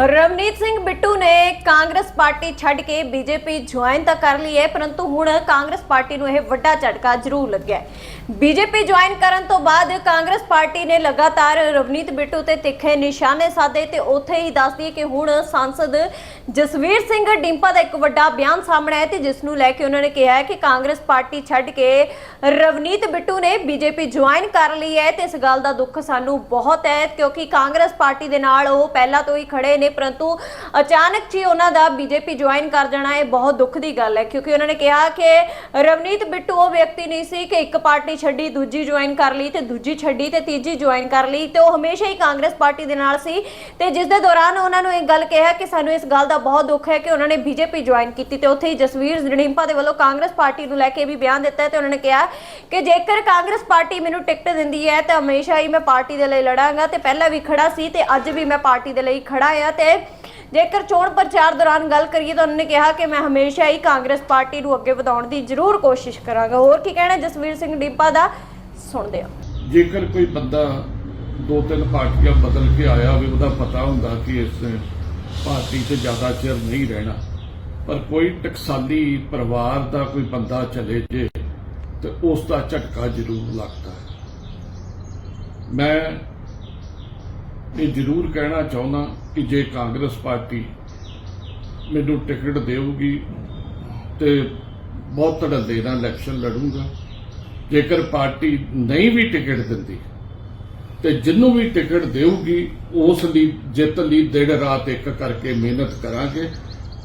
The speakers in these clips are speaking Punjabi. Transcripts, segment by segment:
ਰਵਨੀਤ ਸਿੰਘ ਬਿੱਟੂ ਨੇ ਕਾਂਗਰਸ ਪਾਰਟੀ ਛੱਡ ਕੇ ਬੀਜੇਪੀ ਜੁਆਇਨ ਤਾਂ ਕਰ ਲਈ ਹੈ, ਪਰੰਤੂ ਹੁਣ ਕਾਂਗਰਸ ਪਾਰਟੀ ਨੂੰ ਇਹ ਵੱਡਾ ਝਟਕਾ ਜ਼ਰੂਰ ਲੱਗਿਆ ਹੈ। ਬੀਜੇਪੀ ਜੁਆਇਨ ਕਰਨ ਤੋਂ ਬਾਅਦ ਕਾਂਗਰਸ ਪਾਰਟੀ ਨੇ ਲਗਾਤਾਰ ਰਵਨੀਤ ਬਿੱਟੂ ਤੇ ਤਿੱਖੇ ਨਿਸ਼ਾਨੇ ਸਾਧੇ ਤੇ ਉੱਥੇ ਹੀ ਦੱਸਦੀ ਹੈ ਕਿ ਹੁਣ ਸੰਸਦ ਜਸਵੀਰ ਸਿੰਘ ਡਿੰਪਾ ਦਾ ਇੱਕ ਵੱਡਾ ਬਿਆਨ ਸਾਹਮਣੇ ਆਇਆ ਤੇ ਜਿਸ ਨੂੰ ਲੈ ਕੇ ਉਹਨਾਂ ਨੇ ਕਿਹਾ ਹੈ ਕਿ ਕਾਂਗਰਸ ਪਾਰਟੀ ਛੱਡ ਕੇ ਰਵਨੀਤ ਬਿੱਟੂ ਨੇ ਬੀਜੇਪੀ ਜੁਆਇਨ ਕਰ ਲਈ ਹੈ ਤੇ ਇਸ ਗੱਲ ਦਾ ਦੁੱਖ ਸਾਨੂੰ ਬਹੁਤ ਹੈ ਕਿਉਂਕਿ ਕਾਂਗਰਸ ਪਾਰਟੀ ਦੇ ਨਾਲ ਉਹ ਪਹਿਲਾਂ ਤੋਂ ਹੀ ਖੜੇ ਨੇ ਪਰੰਤੂ ਅਚਾਨਕ ਜੀ ਉਹਨਾਂ ਦਾ ਬੀਜੇਪੀ ਜੁਆਇਨ ਕਰ ਜਾਣਾ ਇਹ ਬਹੁਤ ਦੁੱਖ ਦੀ ਗੱਲ ਹੈ, ਕਿਉਂਕਿ ਉਹਨਾਂ ਨੇ ਕਿਹਾ ਕਿ ਰਵਨੀਤ ਬਿੱਟੂ ਉਹ ਵਿਅਕਤੀ ਨਹੀਂ ਸੀ ਕਿ ਇੱਕ ਪਾਰਟੀ ਛੱਡੀ, ਦੂਜੀ ਜੁਆਇਨ ਕਰ ਲਈ ਤੇ ਦੂਜੀ ਛੱਡੀ ਤੇ ਤੀਜੀ ਜੁਆਇਨ ਕਰ ਲਈ ਤੇ ਉਹ ਹਮੇਸ਼ਾ ਹੀ ਕਾਂਗਰਸ ਪਾਰਟੀ ਦੇ ਨਾਲ ਸੀ ਤੇ ਜਿਸ ਦੇ ਦੌਰਾਨ ਉਹਨਾਂ ਨੂੰ ਇੱਕ ਗੱਲ ਕਿਹਾ ਕਿ ਸਾਨੂੰ ਇਸ ਗੱਲ ਦਾ ਬਹੁਤ ਦੁੱਖ ਹੈ ਕਿ ਉਹਨਾਂ ਨੇ ਬੀਜੇਪੀ ਜੁਆਇਨ ਕੀਤੀ ਤੇ ਉੱਥੇ ਹੀ ਜਸਵੀਰ ਜੜਿੰਪਾ ਦੇ ਵੱਲੋਂ ਕਾਂਗਰਸ ਪਾਰਟੀ ਨੂੰ ਲੈ ਕੇ ਵੀ ਬਿਆਨ ਦਿੱਤਾ ਤੇ ਉਹਨਾਂ ਨੇ ਕਿਹਾ ਕਿ ਜੇਕਰ ਕਾਂਗਰਸ ਪਾਰਟੀ ਮੈਨੂੰ ਟਿਕਟ ਦਿੰਦੀ ਹੈ ਤਾਂ ਹਮੇਸ਼ਾ ਹੀ ਮੈਂ ਪਾਰਟੀ ਦੇ ਲਈ ਲੜਾਂਗਾ ਤੇ ਪਹਿਲਾਂ ਵੀ ਖੜਾ ਸੀ ਤੇ ਅੱਜ ਵੀ ਮੈਂ ਪਾਰਟੀ ਦੇ ਲਈ ਖੜਾ ਆ ਤੇ ਜੇਕਰ ਚੋਣ ਪ੍ਰਚਾਰ ਦੌਰਾਨ ਗੱਲ ਕਰੀਏ ਤਾਂ ਉਹਨਾਂ ਨੇ ਕਿਹਾ ਕਿ ਮੈਂ ਹਮੇਸ਼ਾ ਹੀ ਕਾਂਗਰਸ ਪਾਰਟੀ ਨੂੰ ਅੱਗੇ ਵਧਾਉਣ ਦੀ ਜ਼ਰੂਰ ਕੋਸ਼ਿਸ਼ ਕਰਾਂਗਾ। ਹੋਰ ਕੀ ਕਹਿਣਾ ਜਸਵੀਰ ਸਿੰਘ ਡਿੰਪਾ ਦਾ ਸੁਣਦੇ ਹਾਂ। ਜੇਕਰ ਕੋਈ ਬੰਦਾ ਦੋ ਤਿੰਨ ਪਾਰਟੀਆਂ ਬਦਲ ਕੇ ਆਇਆ ਹੋਵੇ, ਉਹਦਾ ਪਤਾ ਹੁੰਦਾ ਕਿ ਇਸ ਪਾਰਟੀ 'ਚ ਜ਼ਿਆਦਾ ਚਿਰ ਨਹੀਂ ਰਹਿਣਾ। ਪਰ ਕੋਈ ਟਕਸਾਲੀ ਪਰਿਵਾਰ ਦਾ ਕੋਈ ਬੰਦਾ ਚਲੇ ਜੇ, ਤੇ ਉਸ ਦਾ ਝਟਕਾ ਜ਼ਰੂਰ ਲੱਗਦਾ ਹੈ। ਮੈਂ ਇਹ ਜ਼ਰੂਰ ਕਹਿਣਾ ਚਾਹੁੰਦਾ ਕਿ ਜੇ ਕਾਂਗਰਸ ਪਾਰਟੀ ਮੈਨੂੰ ਟਿਕਟ ਦੇਊਗੀ ਤੇ ਬਹੁਤ ਧੜੱਲੇ ਨਾਲ ਇਲੈਕਸ਼ਨ ਲੜੂੰਗਾ। ਜੇਕਰ ਪਾਰਟੀ ਨਹੀਂ ਵੀ ਟਿਕਟ ਦਿੰਦੀ ਤੇ ਜਿੰਨੂੰ ਵੀ ਟਿਕਟ ਦੇਊਗੀ, ਉਸ ਲਈ, ਜਿੱਤ ਲਈ ਦਿਨ ਰਾਤ ਇੱਕ ਕਰਕੇ ਮਿਹਨਤ ਕਰਾਂਗੇ।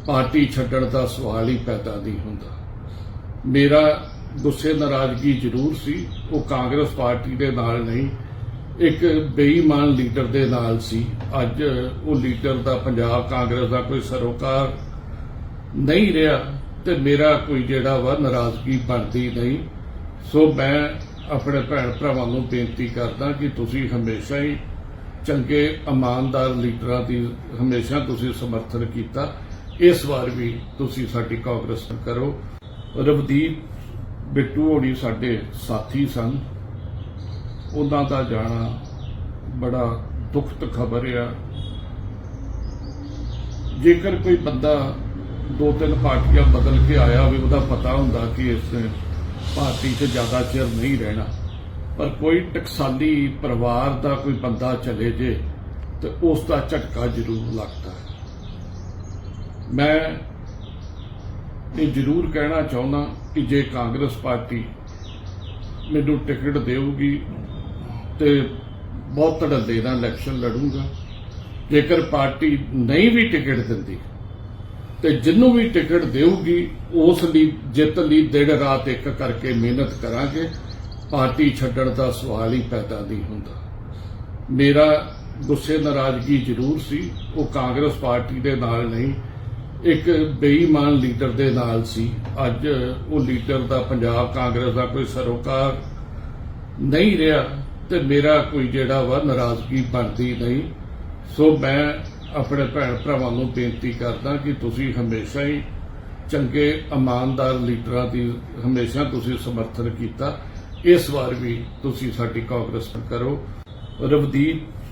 ਪਾਰਟੀ ਛੱਡਣ ਦਾ ਸਵਾਲ ਹੀ ਪੈਦਾ ਨਹੀਂ ਹੁੰਦਾ। ਮੇਰਾ ਗੁੱਸੇ ਨਾਰਾਜ਼ਗੀ ਜ਼ਰੂਰ ਸੀ, ਉਹ ਕਾਂਗਰਸ ਪਾਰਟੀ ਦੇ ਨਾਲ ਨਹੀਂ ਇੱਕ ਬੇਈਮਾਨ ਲੀਡਰ ਦੇ ਨਾਲ ਸੀ। ਅੱਜ ਉਹ ਲੀਡਰ ਦਾ ਪੰਜਾਬ ਕਾਂਗਰਸ ਦਾ ਕੋਈ ਸਰੋਕਾਰ ਨਹੀਂ ਰਿਹਾ ਤੇ ਮੇਰਾ ਕੋਈ ਜਿਹੜਾ ਵਾ ਨਾਰਾਜ਼ਗੀ ਬਣਦੀ ਨਹੀਂ। ਸੋ ਮੈਂ ਆਪਣੇ ਭੈਣ ਭਰਾਵਾਂ ਨੂੰ ਬੇਨਤੀ ਕਰਦਾ ਕਿ ਤੁਸੀਂ ਹਮੇਸ਼ਾ ਹੀ ਚੰਗੇ, ਇਮਾਨਦਾਰ ਲੀਡਰਾਂ ਦੀ ਹਮੇਸ਼ਾ ਤੁਸੀਂ ਸਮਰਥਨ ਕੀਤਾ। ਇਸ ਵਾਰ ਵੀ ਤੁਸੀਂ ਸਾਡੀ ਕਾਂਗਰਸ ਕਰੋ। ਰਵਦੀਪ ਬਿੱਟੂ ਹੋਣੀ ਸਾਡੇ ਸਾਥੀ ਸਨ। ਉਹਨਾਂ ਦਾ ਜਾਣਾ ਬੜਾ ਦੁਖਤ ਖਬਰ ਆ। ਜੇਕਰ ਕੋਈ ਬੰਦਾ ਦੋ ਤਿੰਨ ਪਾਰਟੀਆਂ ਬਦਲ ਕੇ ਆਇਆ ਹੋਵੇ, ਉਹਦਾ ਪਤਾ ਹੁੰਦਾ ਕਿ ਇਸ ਪਾਰਟੀ 'ਚ ਜ਼ਿਆਦਾ ਚਿਰ ਨਹੀਂ ਰਹਿਣਾ। ਪਰ ਕੋਈ ਟਕਸਾਲੀ ਪਰਿਵਾਰ ਦਾ ਕੋਈ ਬੰਦਾ ਚਲੇ ਜੇ, ਤੇ ਉਸ ਦਾ ਝਟਕਾ ਜ਼ਰੂਰ ਲੱਗਦਾ ਹੈ। ਮੈਂ ਇਹ ਜ਼ਰੂਰ ਕਹਿਣਾ ਚਾਹੁੰਦਾ ਕਿ ਜੇ ਕਾਂਗਰਸ ਪਾਰਟੀ ਮੈਨੂੰ ਟਿਕਟ ਦੇਊਗੀ ਤੇ ਬਹੁਤ ਧੜੱਲੇ ਨਾਲ ਇਲੈਕਸ਼ਨ ਲੜੂੰਗਾ। ਜੇਕਰ ਪਾਰਟੀ ਨਹੀਂ ਵੀ ਟਿਕਟ ਦਿੰਦੀ, ਤੇ ਜਿੰਨੂੰ ਵੀ ਟਿਕਟ ਦੇਊਗੀ, ਉਸ ਲਈ, ਜਿੱਤ ਲਈ ਦਿਨ ਰਾਤ ਇੱਕ ਕਰਕੇ ਮਿਹਨਤ ਕਰਾਂਗੇ। ਪਾਰਟੀ ਛੱਡਣ ਦਾ ਸਵਾਲ ਹੀ ਪੈਦਾ ਨਹੀਂ ਹੁੰਦਾ। ਮੇਰਾ ਗੁੱਸੇ ਨਾਰਾਜ਼ਗੀ ਜ਼ਰੂਰ ਸੀ। ਉਹ ਕਾਂਗਰਸ ਪਾਰਟੀ ਦੇ ਨਾਲ ਨਹੀਂ, ਇੱਕ ਬੇਈਮਾਨ ਲੀਡਰ ਦੇ ਨਾਲ ਸੀ। ਅੱਜ ਉਹ ਲੀਡਰ ਦਾ ਪੰਜਾਬ ਕਾਂਗਰਸ ਦਾ ਕੋਈ ਸਰੋਕਾਰ ਨਹੀਂ ਰਿਹਾ। ਤੇ ਮੇਰਾ ਕੋਈ ਜਿਹੜਾ ਵਾ ਨਾਰਾਜ਼ਗੀ ਬਣਦੀ ਨਹੀਂ। ਸੋ ਮੈਂ ਆਪਣੇ ਭੈਣ ਭਰਾਵਾਂ ਨੂੰ ਬੇਨਤੀ ਕਰਦਾ ਕਿ ਤੁਸੀਂ ਹਮੇਸ਼ਾ ਹੀ ਚੰਗੇ, ਇਮਾਨਦਾਰ ਲੀਡਰਾਂ ਦੀ ਹਮੇਸ਼ਾ ਤੁਸੀਂ ਸਮਰਥਨ ਕੀਤਾ। ਇਸ ਵਾਰ ਵੀ ਤੁਸੀਂ ਸਾਡੀ ਕਾਂਗਰਸ ਕਰੋ। ਰਵਦੀਪ